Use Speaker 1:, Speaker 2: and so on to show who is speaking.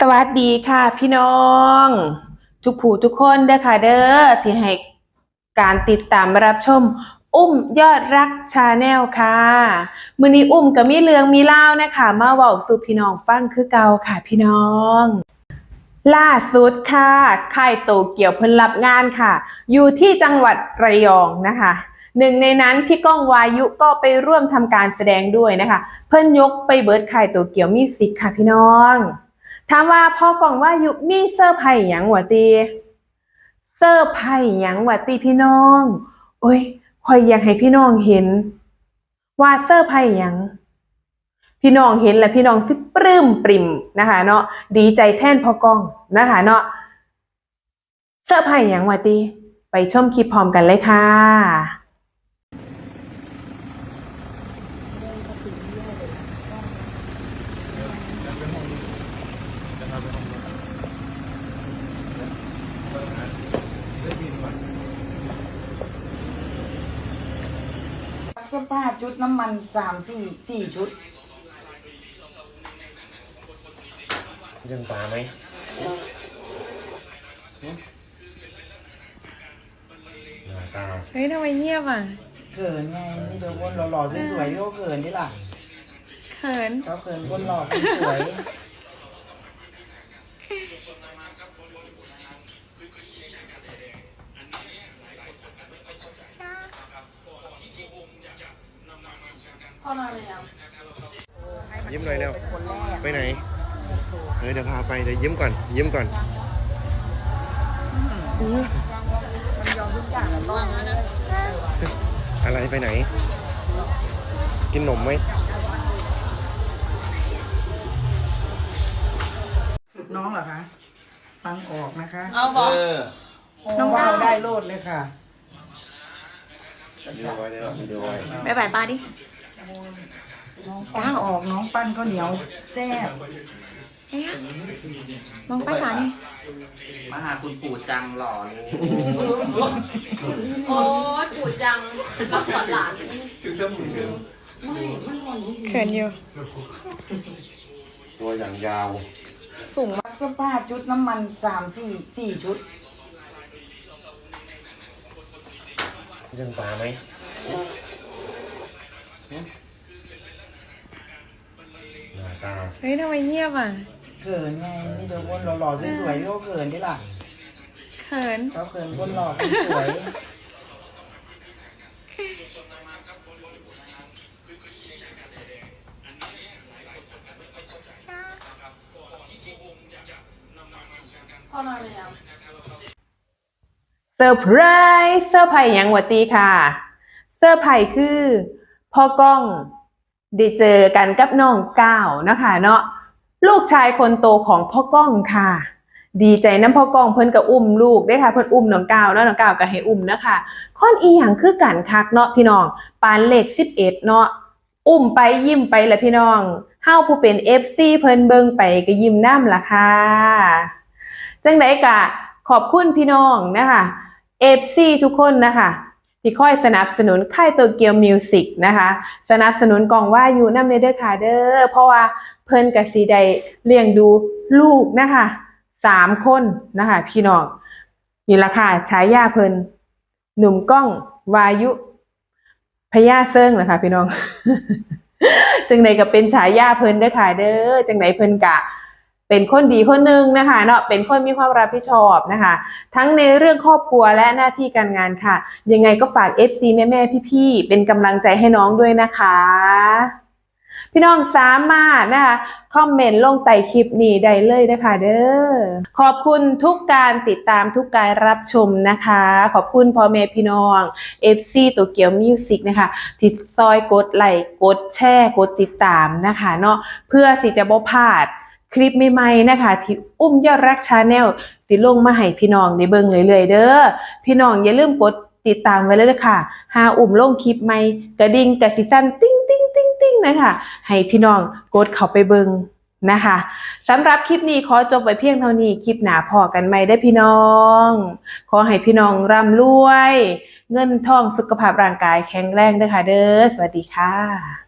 Speaker 1: สวัสดีค่ะพี่น้อง ทุกผู้ทุกคนเด้อค่ะเด้อที่ให้การติดตามรับชม อุ้มยอดรักชาแนลค่ะมือนี้อุ้มก็มีเรื่องมีเล่านะคะมาเว้าสู่พี่น้องฟังคือเก่าค่ะพี่น้อง ล่าสุดค่ะค่ายโตเกียวเพิ่นรับงานค่ะ อยู่ที่จังหวัดระยองนะคะหนึ่งในนั้นพี่ก้องวายุก็ไปร่วมทำการแสดงด้วยนะคะ เพิ่นยกไปเบิร์ดค่ายโตเกียวมิวสิกค่ะพี่น้อง ถามว่าพ่อกล่องว่ายุมีเซอร์ไพรส์หยังหวะตีเซอร์ไพรส์หยังหวะตีพี่น้องโอ้ยคอยอยากให้พี่น้องเห็น ว่าเซอร์ไพรส์หยังพี่น้องเห็นแล้วพี่น้องสิปลื้มปริ่มนะคะ เนาะดีใจแท่นพ่อกล้องนะคะ เนาะเซอร์ไพรส์หยังหวะตีไปชมคลิปพร้อมกันเลยค่ะ
Speaker 2: เสื้อผ้าชุดน้ำมันสามสี่สี่ชุด
Speaker 3: ยังตาไหมหน้าตา
Speaker 4: เฮ้ยทำไมเงียบอะ
Speaker 2: เขินไงนี่ตัวคนหล่อๆสวยๆที่เขาเขินนี่ล่ะ
Speaker 4: เขิน
Speaker 2: เขาเขินคนหล่อคนสวย
Speaker 3: ยิ้มหน่อยเร็วไปไหนเออเดี๋ยวพาไปเดี๋ยวยิ้มก่อน ยิ้มก่อนอะไรไปไหน กินหนมไหม
Speaker 2: น้องเหรอคะ ฟังออกนะคะ
Speaker 4: เอาบอก
Speaker 2: น้องว่าวได้โลดเลยค่ะ
Speaker 3: ดูไว้ได้หรอดูไว้
Speaker 4: ไปบ่ายป้าดิ
Speaker 2: น้องฟังออกน้องปั้นข้าวเหนียวแซ่บ
Speaker 4: เอ๊ะมองป้าจ๋านี่
Speaker 5: มาหาคุณปู่จังหล่อเลย
Speaker 6: โอ้ยปู่จังรับขวัญหลาน
Speaker 4: เขินอยู่
Speaker 3: ตัวอย่างยาว
Speaker 4: สูงมาก
Speaker 2: เสื้อผ้าชุดน้ำมันสามสี่สี่ชุด
Speaker 3: ยังตาไหมหน้า ตา
Speaker 4: เฮ้ยทำไมเงียบอะ
Speaker 2: เขินไงนี่ตัวคนหล่อๆสวยๆที่เขาเขินนี่ล่ะ
Speaker 4: เขิน
Speaker 2: เขาเขินคนหล่อคนสวย
Speaker 6: พ่อนอนเลยอะ
Speaker 1: เซอร์ไพรส์เซอร์ไพรส์หยังหวะตีค่ะ เซอร์ไพรส์คือพ่อกล้อง ได้เจอกันกับน้องก้าวนะคะเนาะลูกชายคนโตของพ่อก้องค่ะ ดีใจน้ำพ่อก้องเพิ่นก็อุ้มลูกได้ค่ะเพิ่นอุ้มน้องก้าวเนาะน้องก้าวก็ให้อุ้มนะคะค่อนอีหยังคือกันคักเนาะพี่น้องปานเลข11เอ็ดเนาะอุ้มไปยิ้มไปแหละพี่น้องเฮาผู้เป็น FC เพิ่นเบิงไปก็ยิ้มน้ำล่ะค่ะจังไดกะขอบคุณพี่น้องนะคะเอฟซีทุกคนนะคะ ที่คอยสนับสนุนค่ายโตเกียวมิวสิกนะคะ สนับสนุนกองว่าอยู่น้ำเนเด้อค่ะเด้อเพราะว่าเพิ่นกับสีใดเลี้ยงดูลูกนะคะสามคนนะคะพี่น้องนี่ละค่ะฉายาเพิ่นหนุ่มก้องวายุพญาเซิงนะคะพี่น้อง จังใดก็เป็นฉายาเพิ่นเด้อค่ะเด้อจังใดเพิ่นกะ เป็นคนดีคนหนึ่งนะคะเนาะเป็นคนมีความรับผิดชอบนะคะ ทั้งในเรื่องครอบครัวและหน้าที่การงานค่ะ ยังไงก็ฝาก FC แม่ๆพี่ๆเป็นกำลังใจให้น้องด้วยนะคะ พี่น้องสามารถนะคะคอมเมนต์ลงใต้คลิปนี้ได้เลยนะคะเด้อ ขอบคุณทุกการติดตามทุกการรับชมนะคะ ขอบคุณพ่อแม่พี่น้อง FC ตัวเกียวมิวสิกนะคะที่ซอยกดไลค์กดแชร์กดติดตามนะคะเนาะเพื่อสิจะบ่พลาด คลิปใหม่ๆนะคะที่อุ้มยอดรักชาแนลสิลงมาให้พี่น้องได้เบิ่งเรื่อยๆเด้อพี่น้องอย่าลืมกดติดตามไว้เลยค่ะหาอุ้มลงคลิปใหม่กระดิ่งกระสิจันติ้งติ้งติ้งติ้งนะคะให้พี่น้องกดเข้าไปเบิ่งนะคะสำหรับคลิปนี้ขอจบไว้เพียงเท่านี้คลิปหน้าพอกันใหม่ได้พี่น้อง ขอให้พี่น้องร่ำรวย เงินทองสุขภาพร่างกายแข็งแรงด้อค่ะเด้อสวัสดีค่ะ